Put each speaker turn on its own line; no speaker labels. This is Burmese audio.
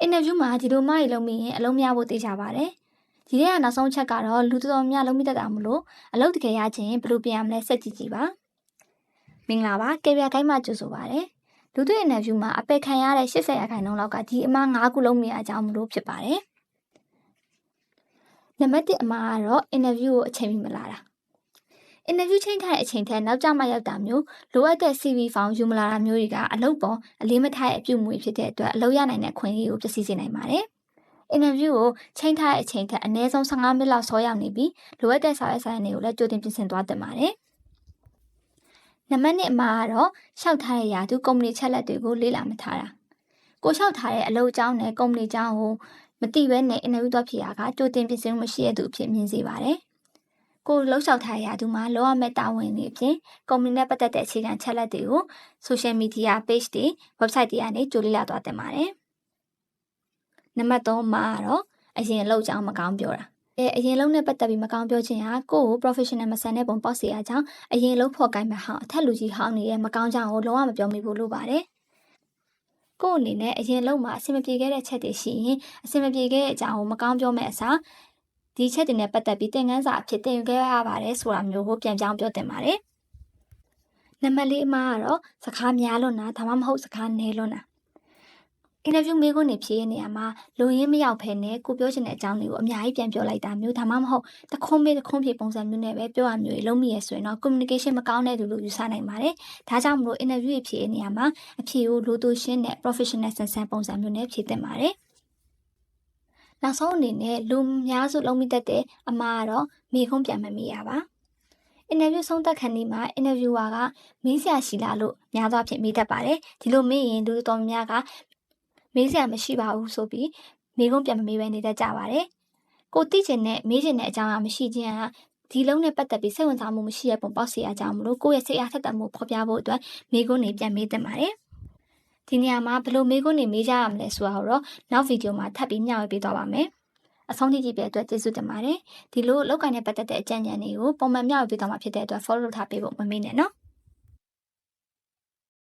အင်တာဗျူးမှာဒီလိုမရီလုံးမိရင်အလုံးမရဖို့တေးချပါတယ်ဒီထဲကနောက်ဆုံးချက်ကတော့လူတော်တော်များလုံးမိတတ်တာမလို့အလုပ်တကယ်ရချင်းဘယ်လိုပြင်ရမလဲစက်ကြည့်ကြည့်ပါမင်္ဂလာပါကေပြခိုင်းမှကြိုဆိုပါရစေလူတွေအင်တာဗျူးမှာအပယ်ခံရတဲ့80ရာခိုင်နှုန်းလောက်ကဒီအမှား9ခုလုံးမြင်အကြောင်းမလို့ဖြစ်ပါတယ်နံပါတ်1အမှားကတော့အင်တာဗျူးကိုအချိန်မီမလာတာ အင်တာဗျူးချိန်ထားတဲ့အချိန်ထက်နောက်ကျမှရောက်တာမျိုးလိုအပ်တဲ့ CV ဖောင်ယူမလာတာမျိုးတွေကအလုပ်ပေါ်အလေးမထားတဲ့အပြုအမူတွေဖြစ်တဲ့အတွက်အလုပ်ရနိုင်တဲ့ခွင့်အရေးကိုပျက်စီးစေနိုင်ပါတယ်။အင်တာဗျူးကိုချိန်ထားတဲ့အချိန်ထက်အနည်းဆုံး15မိနစ်လောက်စောရောက်နေပြီးလိုအပ်တဲ့စာရွက်စာတမ်းတွေကိုလည်းကြိုတင်ပြင်ဆင်သွားတင်ပါတယ်။နံပါတ်1အမှားကတော့ရှောက်ထားတဲ့ယာသူကုမ္ပဏီချက်လက်တွေကိုလေ့လာမထားတာ။ကိုရှောက်ထားတဲ့အလုပ်အကြောင်းနဲ့ကုမ္ပဏီအကြောင်းကိုမသိဘဲနဲ့အင်တာဗျူးသွားဖြစ်ရကကြိုတင်ပြင်ဆင်မှုမရှိတဲ့သူအဖြစ်မြင်စေပါတယ်။ ကိုလှုပ်ဆောင်ထားရာသူမှာလောရမဲ့တာဝန်တွေအပြင်ကုမ္ပဏီနဲ့ပတ်သက်တဲ့အခြေခံချက်လက်တွေကို social media page တွေ website တွေကနေကြိုလေ့လာသွားတင်ပါတယ်။နံပါတ်3မှာတော့အရင်လှုပ်ကြောင်းမကောင်းပြောတာ။အဲအရင်လုံးနဲ့ပတ်သက်ပြီးမကောင်းပြောခြင်းဟာကိုယ့်ကို professional မဆန်တဲ့ပုံပေါက်စေရကြောင်းအရင်လုံးဖို့ကိုင်းမဲ့ဟောင်းအထက်လူကြီးဟောင်းနေတဲ့မကောင်းကြောင်းကိုလုံးဝမပြောမိဘူးလို့ပါတယ်။ကိုယ့်အနေနဲ့အရင်လုံးမှာအဆင်မပြေခဲ့တဲ့ချက်တွေရှိရင်အဆင်မပြေခဲ့တဲ့အကြောင်းကိုမကောင်းပြောမဲ့အစား ဒီချက်တွေနဲ့ပတ်သက်ပြီးသင်ခန်းစာအဖြစ်သင်ယူခဲ့ရပါတယ်ဆိုတာမျိုးကိုပြန်ပြောင်းပြောတင်ပါတယ်။နံပါတ်၄အမှားကတော့စကားများလွန်းတာဒါမှမဟုတ်စကားနည်းလွန်းတာအင်တာဗျူးမေးခွန်းတွေဖြေရနေရမှာလူရင်းမရောက်ဖ ೇನೆ ကိုပြောချင်တဲ့အကြောင်းတွေကိုအများကြီးပြန်ပြောလိုက်တာမျိုးဒါမှမဟုတ်တခွန်းမေးတခွန်းဖြေပုံစံမျိုးနဲ့ပဲပြောရမျိုးတွေလုံးမိရဆိုရင်တော့ communication မကောင်းတဲ့သူလို့ယူဆနိုင်ပါတယ်။ဒါကြောင့်မလို့ interview ဖြေရနေရမှာအဖြေကိုလိုသူရှင်းတဲ့ professional ဆန်ဆန်ပုံစံမျိုးနဲ့ဖြေသင့်ပါတယ်။ နောက်ဆုံးအနေနဲ့လူများစုလုံးမိတတ်တဲ့အမှားကတော့မေခွန်းပြန်မမိရပါအင်တာဗျူးဆုံးသက်ခံဒီမှာအင်တာဗျူဝါကမေးစရာရှိလားလို့များသောအားဖြင့်မေးတတ်ပါတယ်ဒီလိုမေးရင်လူတော်များများကမေးစရာမရှိပါဘူးဆိုပြီးမေခွန်းပြန်မမေးဘဲနေတတ်ကြပါတယ်ကိုသိချင်တဲ့မေးချင်တဲ့အကြောင်းအမရှိခြင်းကဒီလုံးနဲ့ပတ်သက်ပြီးစိတ်ဝင်စားမှုမရှိတဲ့ပုံပေါက်စေအကြောင်းမလို့ကိုယ့်ရဲ့စိတ်အားထက်သန်မှုဖော်ပြဖို့အတွက်မေခွန်းတွေပြန်မေးသင့်ပါတယ် ဒီနေရာမှာဘယ်လိုမေးခွန်းတွေမေးကြရမလဲဆိုတာကိုတော့နောက်ဗီဒီယိုမှာထပ်ပြီးမျှဝေပေးသွားပါမယ်။အဆုံးထိကြည့်ပြတဲ့အတွက်ကျေးဇူးတင်ပါတယ်။ဒီလိုလောက်ကိုင်းနဲ့ပတ်သက်တဲ့အကြံဉာဏ်တွေကိုပုံမှန်မျှဝေပေးသွားမှာဖြစ်တဲ့အတွက် follow လုပ်ထားပေးဖို့မမေ့နဲ့နော်။